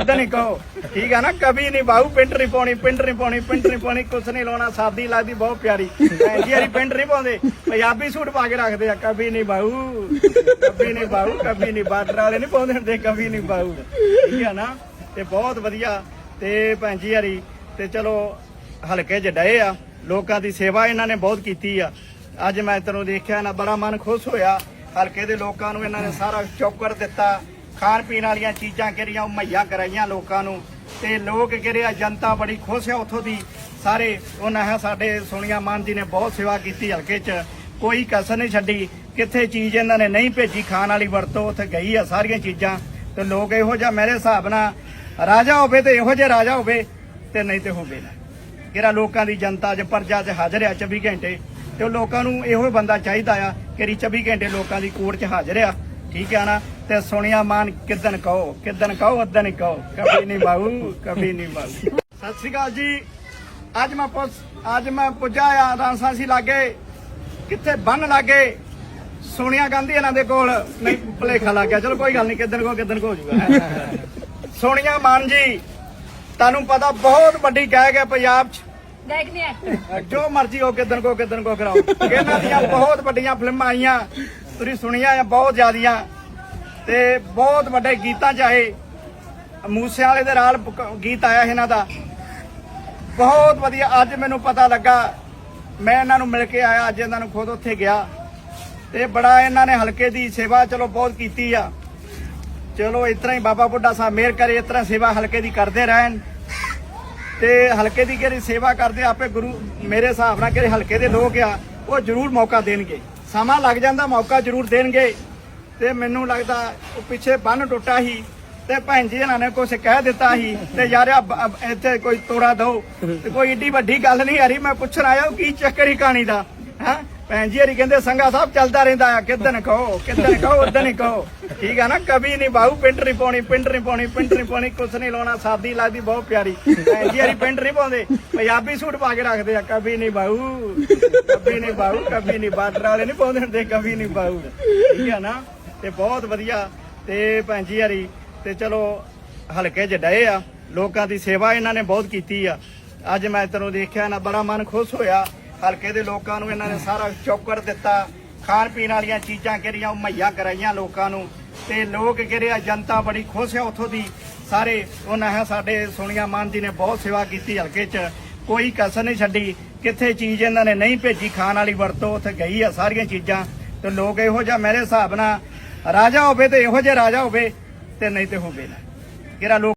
ਉਦਾਂ ਨਹੀਂ ਕਹੋ। ਠੀਕ ਆ ਨਾ? ਕਭੀ ਨਹੀਂ ਬਾਹੂ, ਪਿੰਡ ਨਹੀਂ ਪਾਉਣੀ, ਪਿੰਡ ਨਹੀਂ ਪਾਉਣੀ, ਪਿੰਡ ਨਹੀਂ ਪਾਉਣੀ, ਕੁਛ ਨਹੀਂ ਲਾਉਣਾ, ਸਾਦੀ ਲੱਗਦੀ, ਬਹੁਤ ਪਿਆਰੀ। ਐਂਦੀ ਵਾਲੀ ਪਿੰਡ ਨਹੀਂ ਪਾਉਂਦੇ? ਪੰਜਾਬੀ ਸੂਟ ਪਾ ਕੇ ਰੱਖਦੇ ਆ, ਕਭੀ ਨਹੀਂ ਬਾਹੂ, ਕਭੀ ਨਹੀਂ ਬਾਹੂ, ਕਭੀ ਨਹੀਂ ਬਾਰਡਰ ਵਾਲੇ ਨਹੀਂ ਪਾਉਂਦੇ ਹੁੰਦੇ, ਕਭੀ ਨਹੀਂ ਬਾਹੂ। ਠੀਕ ਆ ਨਾ? ਤੇ ਬਹੁਤ ਵਧੀਆ। ਤੇ ਭੈਣ ਜੀ ਹਰੀ, ਤੇ ਚਲੋ, ਹਲਕੇ ਜਡਏ ਆ। ਲੋਕਾਂ ਦੀ ਸੇਵਾ ਇਹਨਾਂ ਨੇ ਬਹੁਤ ਕੀਤੀ ਆ। ਅੱਜ ਮੈਂ ਤੈਨੂੰ ਦੇਖਿਆ ਨਾ, ਬੜਾ ਮਨ ਖੁਸ਼ ਹੋਇਆ। ਹਲਕੇ ਦੇ ਲੋਕਾਂ ਨੂੰ ਇਹਨਾਂ ਨੇ ਸਾਰਾ ਚੌਕਰ ਦਿੱਤਾ। ਖਾਣ ਪੀਣ ਵਾਲੀਆਂ ਚੀਜ਼ਾਂ ਕਿਹੜੀਆਂ ਉਹ ਮੁਹੱਈਆ ਕਰਾਈਆਂ ਲੋਕਾਂ ਨੂੰ ਤੇ ਲੋਕ ਕਿਹੜੇ ਆ, ਜਨਤਾ ਬੜੀ ਖੁਸ਼ ਆ ਉੱਥੋਂ ਦੀ। ਸਾਰੇ ਉਹਨਾਂ ਹੈ ਸਾਡੇ ਸੋਨੀਆ ਮਾਨ ਜੀ ਨੇ ਬਹੁਤ ਸੇਵਾ ਕੀਤੀ ਹਲਕੇ 'ਚ। ਕੋਈ ਕਸਰ ਨਹੀਂ ਛੱਡੀ। ਕਿੱਥੇ ਚੀਜ਼ ਇਹਨਾਂ ਨੇ ਨਹੀਂ ਭੇਜੀ, ਖਾਣ ਵਾਲੀ ਵਰਤੋਂ ਉੱਥੇ ਗਈ ਆ ਸਾਰੀਆਂ ਚੀਜ਼ਾਂ। ਤੇ ਲੋਕ ਇਹੋ ਜਿਹਾ ਮੇਰੇ ਹਿਸਾਬ ਨਾਲ ਰਾਜਾ ਹੋਵੇ ਤੇ ਇਹੋ ਜਿਹਾ ਰਾਜਾ ਹੋਵੇ ਤੇ ਨਹੀਂ ਤੇ ਹੋਵੇ ਨਾ। ਕਿਹੜਾ ਲੋਕਾਂ ਦੀ ਜਨਤਾ 'ਚ ਪਰਜਾ 'ਚ ਹਾਜ਼ਰ ਆ 24 ਘੰਟੇ। ਤੇ ਉਹ ਲੋਕਾਂ ਨੂੰ ਇਹੋ ਬੰਦਾ ਚਾਹੀਦਾ ਆ ਕਿ 24 ਘੰਟੇ ਲੋਕਾਂ ਦੀ ਕੋਰਟ 'ਚ ਹਾਜ਼ਰ ਆ। ਠੀਕ ਆ ਨਾ? ਤੇ ਸੋਨੀਆ ਮਾਨ ਕਿਦਨ ਕਹੋ? ਕਿਦਨ ਕਹੋ ਉਦਨ ਹੀ ਕਹੋ? ਕभी ਨਹੀਂ ਬਾਹੂ ਕभी ਨਹੀਂ ਬਾਹੂ ਸਤਿ ਸ਼੍ਰੀ ਅਕਾਲ ਜੀ। ਅੱਜ ਮੈਂ ਪੁੱਛ ਅੱਜ ਮੈਂ ਪੁੱਜਾ ਆ ਰਾਂਸਾਸੀ ਲਾਗੇ। ਕਿੱਥੇ ਬੰਨ ਲਾਗੇ? ਸੋਨੀਆ ਗਾਂਧੀ ਇਹਨਾਂ ਦੇ ਕੋਲ। ਨਹੀਂ ਭਲੇਖਾ ਲੱਗ ਗਿਆ। ਚਲੋ ਕੋਈ ਗੱਲ ਨਹੀਂ ਕਿਦਨ ਕੋ ਕਿਦਨ ਕੋ ਹੋ ਜਾਊਗਾ ਸੋਨੀਆ ਮਾਨ ਜੀ ਤੁਹਾਨੂੰ ਪਤਾ ਬਹੁਤ ਵੱਡੀ ਗਾਇਕ ਹੈ ਪੰਜਾਬ 'ਚ। ਐਕਟਰ ਜੋ ਮਰਜ਼ੀ ਹੋ ਕਿਦਨ ਕੋ ਕਿਦਨ ਕੋ ਕਰਾਓ। ਇਹਨਾਂ ਦੀਆਂ ਬਹੁਤ ਵੱਡੀਆਂ ਫਿਲਮਾਂ ਆਈਆਂ। ਤੁਸੀਂ ਸੁਣੀਆਂ ਆ ਬਹੁਤ ਜ਼ਿਆਦੀਆਂ ਤੇ ਬਹੁਤ ਵੱਡੇ ਗੀਤਾਂ ਚਾਹੇ ਮੂਸੇ ਵਾਲੇ ਦੇ ਨਾਲ ਗੀਤ ਆਇਆ ਇਹਨਾਂ ਦਾ। ਬਹੁਤ ਵਧੀਆ। ਅੱਜ ਮੈਨੂੰ ਪਤਾ ਲੱਗਾ, ਮੈਂ ਇਹਨਾਂ ਨੂੰ ਮਿਲ ਕੇ ਆਇਆ, ਅੱਜ ਇਹਨਾਂ ਨੂੰ ਖੁਦ ਉੱਥੇ ਗਿਆ। ਤੇ ਬੜਾ ਇਹਨਾਂ ਨੇ ਹਲਕੇ ਦੀ ਸੇਵਾ ਚਲੋ ਬਹੁਤ ਕੀਤੀ ਆ। ਚਲੋ ਇਸ ਤਰ੍ਹਾਂ ਹੀ ਬਾਬਾ ਬੁੱਢਾ ਸਾਹਿਬ ਮਿਹਰ ਕਰੇ, ਇਸ ਤਰ੍ਹਾਂ ਸੇਵਾ ਹਲਕੇ ਦੀ ਕਰਦੇ ਰਹਿਣ। ਤੇ ਹਲਕੇ ਦੀ ਕਿਹੜੀ ਸੇਵਾ ਕਰਦੇ ਆਪੇ ਗੁਰੂ ਮੇਰੇ ਹਿਸਾਬ ਨਾਲ ਕਿਹੜੇ ਹਲਕੇ ਦੇ ਲੋਕ ਆ, ਉਹ ਜ਼ਰੂਰ ਮੌਕਾ ਦੇਣਗੇ। ਸਮਾਂ ਲੱਗ ਜਾਂਦਾ, ਮੌਕਾ ਜ਼ਰੂਰ ਦੇਣਗੇ। ਤੇ ਮੈਨੂੰ ਲੱਗਦਾ ਉਹ ਪਿੱਛੇ ਬੰਨ ਟੁੱਟਾ ਸੀ ਤੇ ਭੈਣ ਜੀ ਇਹਨਾਂ ਨੇ ਕੁਝ ਕਹਿ ਦਿੱਤਾ ਸੀ ਤੇ ਯਾਰ ਇੱਥੇ ਕੋਈ ਤੋੜਾ ਦੋ। ਤੇ ਕੋਈ ਏਡੀ ਵੱਡੀ ਗੱਲ ਨਹੀਂ ਹਰੀ ਮੈਂ ਪੁੱਛਣ ਆਇਆ ਕੀ ਚੱਕਰ ਹੀ ਕਹਾਣੀ ਦਾ, ਹੈ? ਭੈਣ ਜੀ ਹਰੀ ਕਹਿੰਦੇ ਸੰਗਾ ਸਾਹਿਬ ਚੱਲਦਾ ਰਹਿੰਦਾ ਆ ਕਿਦਨ ਕਹੋ ਕਿਦਨ ਕਹੋ ਉਦਨ ਹੀ ਕਹੋ। ਠੀਕ ਆ ਨਾ, ਕਵੀ ਨਹੀਂ ਬਾਹੂ ਪਿੰਡ ਨਹੀਂ ਪਾਉਣੀ, ਪਿੰਡ ਨਹੀਂ ਪਾਉਣੀ, ਪਿੰਡ ਨਹੀਂ ਪਾਉਣੀ, ਕੁਛ ਨਹੀਂ ਲਾਉਣਾ, ਸਾਦੀ ਲੱਗਦੀ, ਬਹੁਤ ਪਿਆਰੀ। ਭੈਣ ਜੀ ਹਰੀ ਪਿੰਡ ਨਹੀਂ ਪਾਉਂਦੇ, ਪੰਜਾਬੀ ਸੂਟ ਪਾ ਕੇ ਰੱਖਦੇ ਆ, ਕਵੀ ਨਹੀਂ ਬਾਹੂ ਕਵੀ ਨਹੀਂ ਬਾਹੂ ਕਵੀ ਨਹੀਂ ਬਾਰਡਰ ਵਾਲੇ ਨਹੀਂ ਪਾਉਂਦੇ ਹੁੰਦੇ, ਕਵੀ ਨਹੀਂ ਬਾਹੂ ਠੀਕ ਆ ਨਾ, ਤੇ ਬਹੁਤ ਵਧੀਆ, ਤੇ ਭੈਣ ਜੀ ਹਰੀ, ਤੇ ਚਲੋ ਹਲਕੇ ਜਡਏ ਆ, ਲੋਕਾਂ ਦੀ ਸੇਵਾ ਇਹਨਾਂ ਨੇ ਬਹੁਤ ਕੀਤੀ ਆ। ਅੱਜ ਮੈਂ ਤੈਨੂੰ ਦੇਖਿਆ ਨਾ, ਬੜਾ ਮਨ ਖੁਸ਼ ਹੋਇਆ। ਹਲਕੇ ਦੇ ਲੋਕਾਂ ਨੂੰ ਇਹਨਾਂ ਨੇ ਸਾਰਾ ਚੌਕਰ ਦਿੱਤਾ। ਖਾਣ ਪੀਣ ਵਾਲੀਆਂ ਚੀਜ਼ਾਂ ਕਿਹੜੀਆਂ, ਉਹ ਮੁਹੱਈਆ ਕਰਾਈਆਂ ਲੋਕਾਂ ਨੂੰ। ਤੇ ਲੋਕ ਕਿਹੜੇ ਆ, ਜਨਤਾ ਬੜੀ ਖੁਸ਼ ਆ ਉੱਥੋਂ ਦੀ। ਸਾਰੇ ਉਹਨਾਂ ਹੈ, ਸਾਡੇ ਸੋਨੀਆ ਮਾਨ ਜੀ ਨੇ ਬਹੁਤ ਸੇਵਾ ਕੀਤੀ ਹਲਕੇ 'ਚ। ਕੋਈ ਕਸਰ ਨਹੀਂ ਛੱਡੀ। ਕਿੱਥੇ ਚੀਜ਼ ਇਹਨਾਂ ਨੇ ਨਹੀਂ ਭੇਜੀ, ਖਾਣ ਵਾਲੀ ਵਰਤੋਂ ਉੱਥੇ ਗਈ ਆ ਸਾਰੀਆਂ ਚੀਜ਼ਾਂ। ਤੇ ਲੋਕ ਇਹੋ ਜਿਹਾ ਮੇਰੇ ਹਿਸਾਬ ਨਾਲ ਰਾਜਾ ਹੋਵੇ ਤੇ ਇਹੋ ਜਿਹਾ ਰਾਜਾ ਹੋਵੇ ਤੇ ਨਹੀਂ ਤੇ ਹੋਵੇ ਨਾ। ਕਿਹੜਾ ਲੋਕ